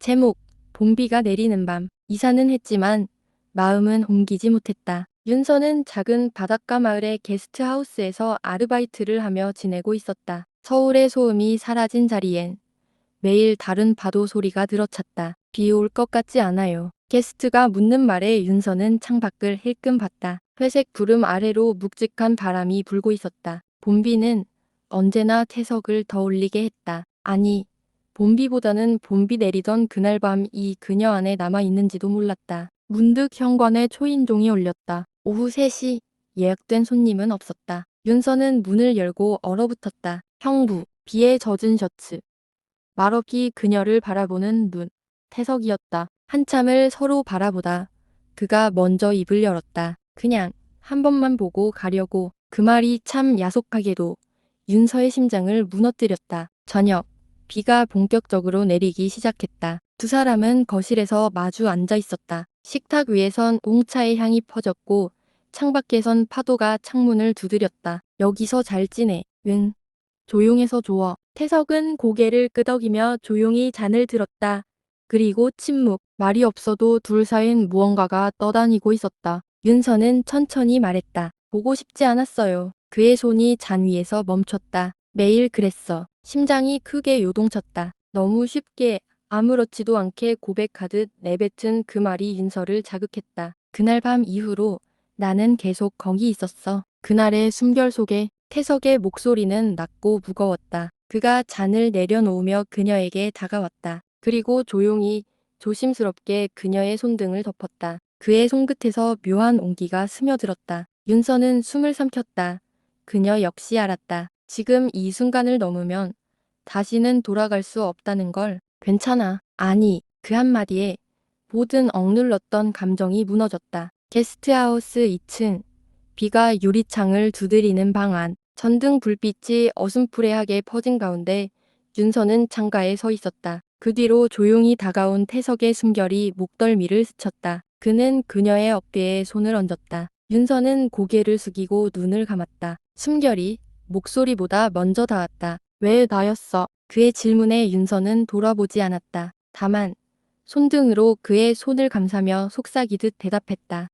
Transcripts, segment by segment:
제목 봄비가 내리는 밤 이사는 했지만 마음은 옮기지 못했다. 윤서는 작은 바닷가 마을의 게스트하우스에서 아르바이트를 하며 지내고 있었다. 서울의 소음이 사라진 자리엔 매일 다른 파도 소리가 들어찼다. 비 올 것 같지 않아요. 게스트가 묻는 말에 윤서는 창밖을 힐끔 봤다. 회색 구름 아래로 묵직한 바람이 불고 있었다. 봄비는 언제나 태석을 더 올리게 했다. 아니, 봄비보다는 봄비 내리던 그날 밤 이 그녀 안에 남아 있는지도 몰랐다. 문득 현관에 초인종이 울렸다. 오후 3시 예약된 손님은 없었다. 윤서는 문을 열고 얼어붙었다. 형부, 비에 젖은 셔츠. 말없이 그녀를 바라보는 눈. 태석이었다. 한참을 서로 바라보다 그가 먼저 입을 열었다. 그냥 한 번만 보고 가려고 그 말이 참 야속하게도 윤서의 심장을 무너뜨렸다. 저녁 비가 본격적으로 내리기 시작했다. 두 사람은 거실에서 마주 앉아 있었다. 식탁 위에선 옹차의 향이 퍼졌고 창밖에선 파도가 창문을 두드렸다. 여기서 잘 지내. 응. 조용해서 좋아. 태석은 고개를 끄덕이며 조용히 잔을 들었다. 그리고 침묵. 말이 없어도 둘 사이엔 무언가가 떠다니고 있었다. 윤서는 천천히 말했다. 보고 싶지 않았어요. 그의 손이 잔 위에서 멈췄다. 매일 그랬어. 심장이 크게 요동쳤다. 너무 쉽게 아무렇지도 않게 고백하듯 내뱉은 그 말이 윤서를 자극했다. 그날 밤 이후로 나는 계속 거기 있었어. 그날의 숨결 속에 태석의 목소리는 낮고 무거웠다. 그가 잔을 내려놓으며 그녀에게 다가왔다. 그리고 조용히 조심스럽게 그녀의 손등을 덮었다. 그의 손끝에서 묘한 온기가 스며들었다. 윤서는 숨을 삼켰다. 그녀 역시 알았다. 지금 이 순간을 넘으면 다시는 돌아갈 수 없다는 걸 괜찮아. 아니, 그 한마디에 모든 억눌렀던 감정이 무너졌다. 게스트하우스 2층. 비가 유리창을 두드리는 방 안. 전등 불빛이 어슴푸레하게 퍼진 가운데 윤서는 창가에 서 있었다. 그 뒤로 조용히 다가온 태석의 숨결이 목덜미를 스쳤다. 그는 그녀의 어깨에 손을 얹었다. 윤서는 고개를 숙이고 눈을 감았다. 숨결이 목소리보다 먼저 닿았다. 왜 나였어? 그의 질문에 윤서는 돌아보지 않았다. 다만 손등으로 그의 손을 감싸며 속삭이듯 대답했다.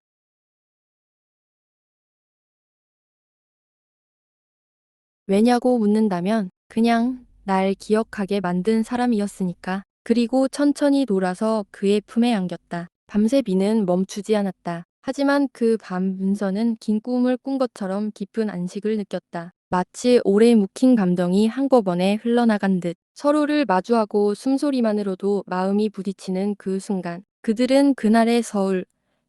왜냐고 묻는다면 그냥 날 기억하게 만든 사람이었으니까. 그리고 천천히 돌아서 그의 품에 안겼다. 밤새 비는 멈추지 않았다. 하지만 그밤 윤서는 긴 꿈을 꾼 것처럼 깊은 안식을 느꼈다. 마치 오래 묵힌 감정이 한꺼번에 흘러나간 듯 서로를 마주하고 숨소리만으로도 마음이 부딪히는 그 순간 그들은 그날의 서울,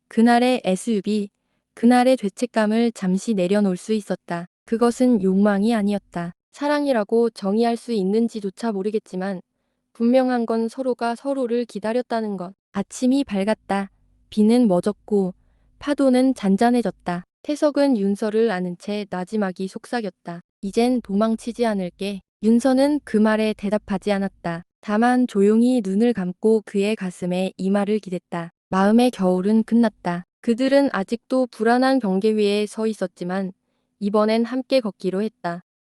그날의 SUV, 그날의 죄책감을 잠시 내려놓을 수 있었다. 그것은 욕망이 아니었다. 사랑이라고 정의할 수 있는지조차 모르겠지만 분명한 건 서로가 서로를 기다렸다는 것. 아침이 밝았다. 비는 멎었고 파도는 잔잔해졌다. 태석은 윤서를 아는 채 나지막이 속삭였다. 이젠 도망치지 않을게. 윤서는 그 말에 대답하지 않았다. 다만 조용히 눈을 감고 그의 가슴에 이마를 기댔다. 마음의 겨울은 끝났다. 그들은 아직도 불안한 경계 위에 서 있었지만 이번엔 함께 걷기로 했다.